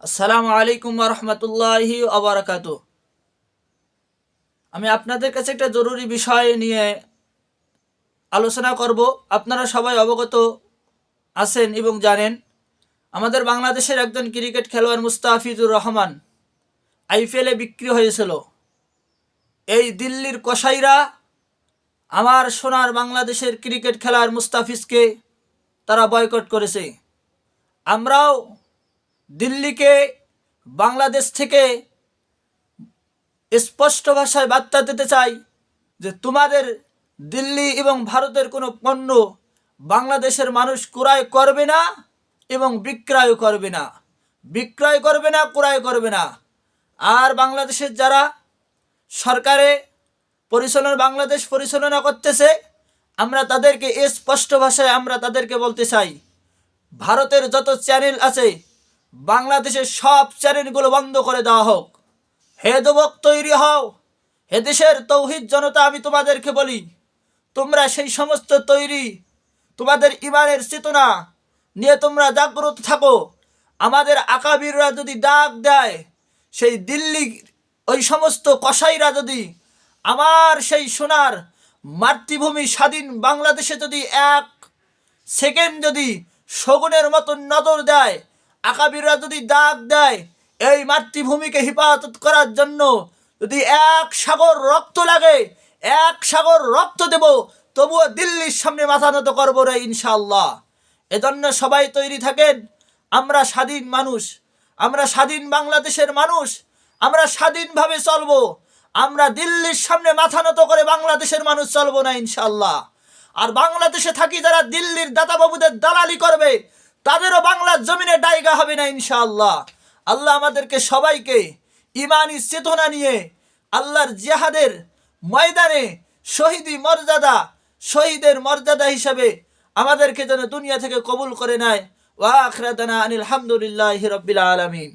আসসালামু আলাইকুম রহমতুল্লাহি আবরাকাত আমি আপনাদের কাছে একটা জরুরি বিষয় নিয়ে আলোচনা করব। আপনারা সবাই অবগত আছেন এবং জানেন, আমাদের বাংলাদেশের একজন ক্রিকেট খেলোয়াড় মুস্তাফিজুর রহমান আইপিএলে বিক্রি হয়েছিল। এই দিল্লির কসাইরা আমার সোনার বাংলাদেশের ক্রিকেট খেলার মুস্তাফিজকে তারা বয়কট করেছে। আমরাও দিল্লিকে বাংলাদেশ থেকে স্পষ্ট ভাষায় বার্তা দিতে চাই যে তোমাদের দিল্লি এবং ভারতের কোনো পণ্য বাংলাদেশের মানুষ ক্রয় করবে না এবং বিক্রয় করবে না। বিক্রয় করবে না, ক্রয় করবে না। আর বাংলাদেশের যারা সরকারে পরিচালনা, বাংলাদেশ পরিচালনা করতেছে, আমরা তাদেরকে স্পষ্ট ভাষায় আমরা তাদেরকে বলতে চাই, ভারতের যত চ্যানেল আছে বাংলাদেশের সব চ্যানেলগুলো বন্ধ করে দেওয়া হোক। হে যুবক, তৈরি হও। হে দেশের তৌহিদ জনতা, আমি তোমাদেরকে বলি, তোমরা সেই সমস্ত তৈরি, তোমাদের ইমানের চেতনা নিয়ে তোমরা জাগ্রত থাকো। আমাদের আকাবিররা যদি ডাক দেয়, সেই দিল্লি ওই সমস্ত কসাইরা যদি আমার সেই সোনার মাতৃভূমি স্বাধীন বাংলাদেশে যদি এক সেকেন্ড যদি শগুনের মতন নজর দেয় আকাবিররা যদি ডাক দেয়, এই মাতৃভূমিকে হিফাজত করার জন্য যদি এক সাগর রক্ত লাগে, এক সাগর রক্ত দেব, তবুও দিল্লির সামনে মাথা নত করব রে ইনশাল্লাহ এজন্য সবাই তৈরি থাকেন, আমরা স্বাধীন মানুষ, আমরা স্বাধীন বাংলাদেশের মানুষ, আমরা স্বাধীনভাবে চলবো, আমরা দিল্লির সামনে মাথা নত করে বাংলাদেশের মানুষ চলবো না ইনশাল্লাহ আর বাংলাদেশে থাকি যারা দিল্লির দাদাবাবুদের দালালি করবে তাদেরও বাংলার জমিনে ডাইগা হবে না ইনশাআল্লাহ। আল্লাহ আমাদেরকে সবাইকে ইমানি চেতনা নিয়ে আল্লাহর জিহাদের ময়দানে শহীদি মর্যাদা, শহীদের মর্যাদা হিসাবে আমাদেরকে যেন দুনিয়া থেকে কবুল করে নেয়। ওয়া আখরাতানা আনিল হামদুলিল্লাহ রাব্বিল আলামিন।